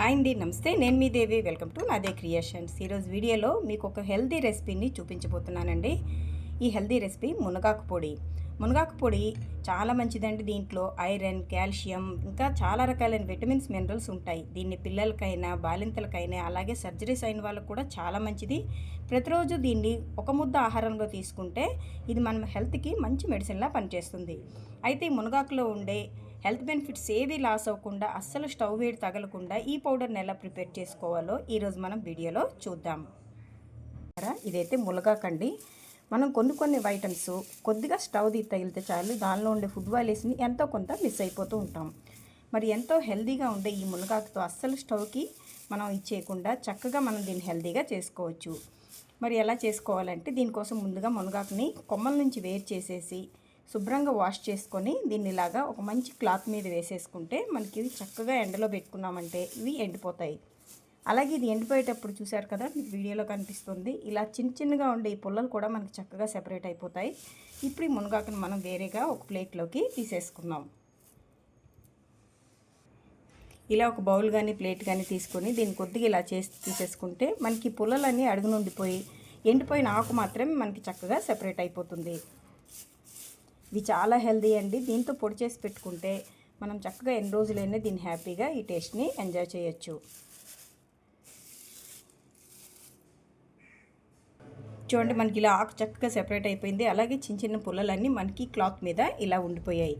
Hi అండి నమస్తే. నేను మీ Devi. Welcome to Naade creations. ఈరోజు వీడియోలో మీకు ఒక హెల్తీ రెసిపీని చూపించబోతున్నానండి. ఈ హెల్తీ రెసిపీ మునగాకు పొడి. మునగాకు పొడి చాలా మంచిదండి దీంట్లో. ఐరన్ కాల్షియం ఇంకా చాలా రకాలైన విటమిన్స్ మినరల్స్ ఉంటాయి. దీన్ని పిల్లలకైనా బాలింతలకైనా అలాగే సర్జరీస్ అయిన వాళ్ళకు కూడా చాలా మంచిది. ప్రతిరోజు దీన్ని ఒక ముద్ద ఆహారంలో తీసుకుంటే ఇది మన హెల్త్కి మంచి మెడిసిన్లా పనిచేస్తుంది. అయితే ఈ మునగాకులో ఉండే హెల్త్ బెనిఫిట్స్ ఏవి లాస్ అవ్వకుండా అస్సలు స్టవ్ వేడి తగలకుండా ఈ పౌడర్ని ఎలా ప్రిపేర్ చేసుకోవాలో ఈరోజు మనం వీడియోలో చూద్దాం. ఇదైతే ములగాకండి. మనం కొన్ని కొన్ని ఐటమ్స్ కొద్దిగా స్టవ్ ది తగిలితే చాలు దానిలో ఉండే ఫుడ్ వాల్యూస్ని ఎంతో కొంత మిస్ అయిపోతూ ఉంటాం. మరి ఎంతో హెల్దీగా ఉండే ఈ మునగాకుతో అస్సలు స్టవ్కి మనం ఇచ్చేయకుండా చక్కగా మనం దీన్ని హెల్తీగా చేసుకోవచ్చు. మరి ఎలా చేసుకోవాలంటే దీనికోసం ముందుగా మునగాకుని కొమ్మల నుంచి వేరు చేసేసి శుభ్రంగా వాష్ చేసుకొని దీన్ని ఇలాగా ఒక మంచి క్లాత్ మీద వేసేసుకుంటే మనకి ఇవి చక్కగా ఎండలో పెట్టుకున్నామంటే ఇవి ఎండిపోతాయి. అలాగే ఇది ఎండిపోయేటప్పుడు చూశారు కదా మీకు వీడియోలో కనిపిస్తుంది. ఇలా చిన్న చిన్నగా ఉండే ఈ పుల్లలు కూడా మనకి చక్కగా సెపరేట్ అయిపోతాయి. ఇప్పుడు ఈ మునగాకును మనం వేరేగా ఒక ప్లేట్లోకి తీసేసుకుందాం. ఇలా ఒక బౌల్ కానీ ప్లేట్ కానీ తీసుకొని దీన్ని కొద్దిగా ఇలా చేసి తీసేసుకుంటే మనకి పుల్లలన్నీ అడుగునుండిపోయి ఎండిపోయిన ఆకు మాత్రమే మనకి చక్కగా సెపరేట్ అయిపోతుంది. ఇది చాలా హెల్దీ అండి. దీంతో పొడి చేసి పెట్టుకుంటే మనం చక్కగా ఎన్ని రోజులైనా దీన్ని హ్యాపీగా ఈ టేస్ట్ని ఎంజాయ్ చేయొచ్చు. చూడండి మనకి ఇలా ఆకు చక్కగా సెపరేట్ అయిపోయింది. అలాగే చిన్న చిన్న పుల్లలన్నీ మనకి క్లాత్ మీద ఇలా ఉండిపోయాయి.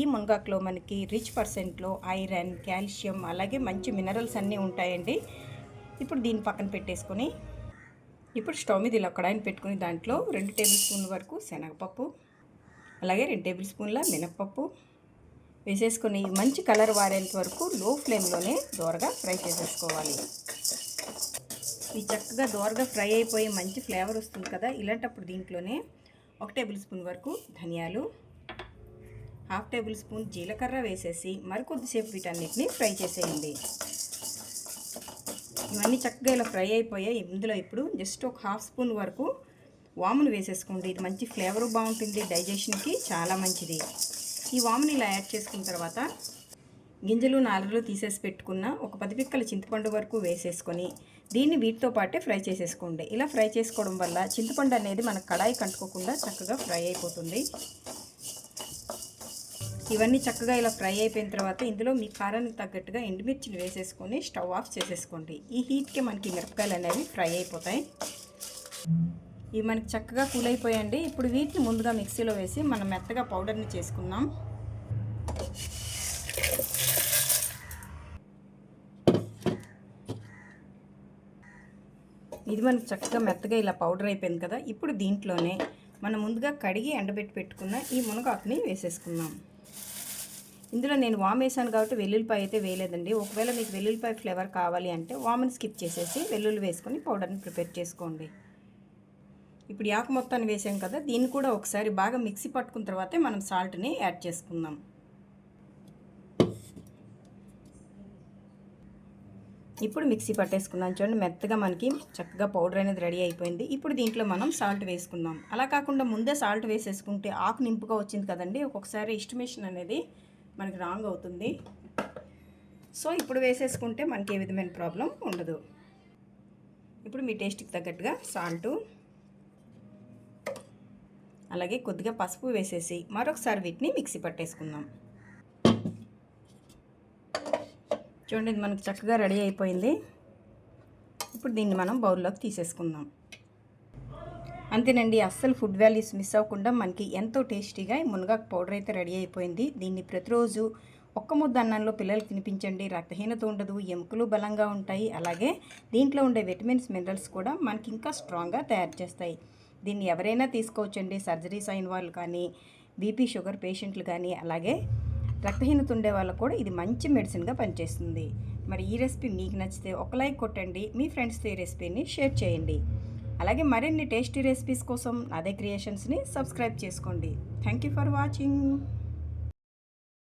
ఈ మునగాకులో మనకి రిచ్ పర్సెంట్లో ఐరన్ కాల్షియం అలాగే మంచి మినరల్స్ అన్నీ ఉంటాయండి. ఇప్పుడు దీన్ని పక్కన పెట్టేసుకొని ఇప్పుడు స్టవ్ మీద ఇలా కడాయిని పెట్టుకుని దాంట్లో రెండు టేబుల్ స్పూన్ల వరకు శనగపప్పు అలాగే రెండు టేబుల్ స్పూన్ల మినప్పప్పు వేసేసుకొని మంచి కలర్ వారేంత వరకు లో ఫ్లేమ్లోనే దోరగా ఫ్రై చేసేసుకోవాలి. ఈ చక్కగా దోరగా ఫ్రై అయిపోయి మంచి ఫ్లేవర్ వస్తుంది కదా ఇలాంటప్పుడు దీంట్లోనే ఒక టేబుల్ స్పూన్ వరకు ధనియాలు హాఫ్ టేబుల్ స్పూన్ జీలకర్ర వేసేసి మరికొద్దిసేపు వీటన్నిటిని ఫ్రై చేసేయండి. ఇవన్నీ చక్కగా ఇలా ఫ్రై అయిపోయాయి. ఇందులో ఇప్పుడు జస్ట్ ఒక హాఫ్ స్పూన్ వరకు వామును వేసేసుకోండి. ఇది మంచి ఫ్లేవర్ బాగుంటుంది. డైజెషన్కి చాలా మంచిది. ఈ వాముని ఇలా యాడ్ చేసుకున్న తర్వాత గింజలు నాలుగులు తీసేసి పెట్టుకున్న ఒక పది పిక్కల చింతపండు వరకు వేసేసుకొని దీన్ని వీటితో పాటే ఫ్రై చేసేసుకోండి. ఇలా ఫ్రై చేసుకోవడం వల్ల చింతపండు అనేది మన కడాయి కంటుకోకుండా చక్కగా ఫ్రై అయిపోతుంది. ఇవన్నీ చక్కగా ఇలా ఫ్రై అయిపోయిన తర్వాత ఇందులో మీ కారానికి తగ్గట్టుగా ఎండుమిర్చిని వేసేసుకొని స్టవ్ ఆఫ్ చేసేసుకోండి. ఈ హీట్కి మనకి మిరపకాయలు అనేవి ఫ్రై అయిపోతాయి. ఇవి మనకి చక్కగా కూల్ అయిపోయండి ఇప్పుడు వీటిని ముందుగా మిక్సీలో వేసి మనం మెత్తగా పౌడర్ని చేసుకుందాం. ఇది మనకి చక్కగా మెత్తగా ఇలా పౌడర్ అయిపోయింది కదా. ఇప్పుడు దీంట్లోనే మనం ముందుగా కడిగి ఎండబెట్టి పెట్టుకున్న ఈ మునగాకుని వేసేసుకుందాం. ఇందులో నేను వామ్ వేసాను కాబట్టి వెల్లుల్లిపాయ అయితే వేయలేదండి. ఒకవేళ మీకు వెల్లుల్లిపాయ ఫ్లేవర్ కావాలి అంటే వామ్ని స్కిప్ చేసేసి వెల్లుల్లి వేసుకొని పౌడర్ని ప్రిపేర్ చేసుకోండి. ఇప్పుడు యాకు మొత్తాన్ని వేసాం కదా దీన్ని కూడా ఒకసారి బాగా మిక్సీ పట్టుకున్న తర్వాతే మనం సాల్ట్ని యాడ్ చేసుకుందాం. ఇప్పుడు మిక్సీ పట్టేసుకున్నాం చూడండి మెత్తగా మనకి చక్కగా పౌడర్ అనేది రెడీ అయిపోయింది. ఇప్పుడు దీంట్లో మనం సాల్ట్ వేసుకుందాం. అలా కాకుండా ముందే సాల్ట్ వేసేసుకుంటే ఆకు నింపుగా వచ్చింది కదండి ఒక్కొక్కసారి ఎస్టిమేషన్ అనేది మనకి రాంగ్ అవుతుంది. సో ఇప్పుడు వేసేసుకుంటే మనకి ఏ విధమైన ప్రాబ్లం ఉండదు. ఇప్పుడు మీ టేస్ట్కి తగ్గట్టుగా సాల్టు అలాగే కొద్దిగా పసుపు వేసేసి మరొకసారి వీటిని మిక్సీ పట్టేసుకుందాం. చూడండి ఇది మనకు చక్కగా రెడీ అయిపోయింది. ఇప్పుడు దీన్ని మనం బౌల్లోకి తీసేసుకుందాం. అంతేనండి అస్సలు ఫుడ్ వాల్యూస్ మిస్ అవ్వకుండా మనకి ఎంతో టేస్టీగా మునగాకు పౌడర్ అయితే రెడీ అయిపోయింది. దీన్ని ప్రతిరోజు ఒక్క ముద్ద అన్నంలో పిల్లలకు తినిపించండి. రక్తహీనత ఉండదు ఎముకలు బలంగా ఉంటాయి. అలాగే దీంట్లో ఉండే విటమిన్స్ మినరల్స్ కూడా మనకి ఇంకా స్ట్రాంగ్గా తయారు చేస్తాయి. దీన్ని ఎవరైనా తీసుకోవచ్చండి. సర్జరీస్ అయిన వాళ్ళు కానీ బీపీ షుగర్ పేషెంట్లు కానీ అలాగే రక్తహీనత ఉండే వాళ్ళకు కూడా ఇది మంచి మెడిసిన్గా పనిచేస్తుంది. మరి ఈ రెసిపీ మీకు నచ్చితే ఒక లైక్ కొట్టండి. మీ ఫ్రెండ్స్తో ఈ రెసిపీని షేర్ చేయండి. అలాగే మరిన్ని టేస్టీ రెసిపీస్ కోసం అదే క్రియేషన్స్ని సబ్స్క్రైబ్ చేసుకోండి. Thank you for watching.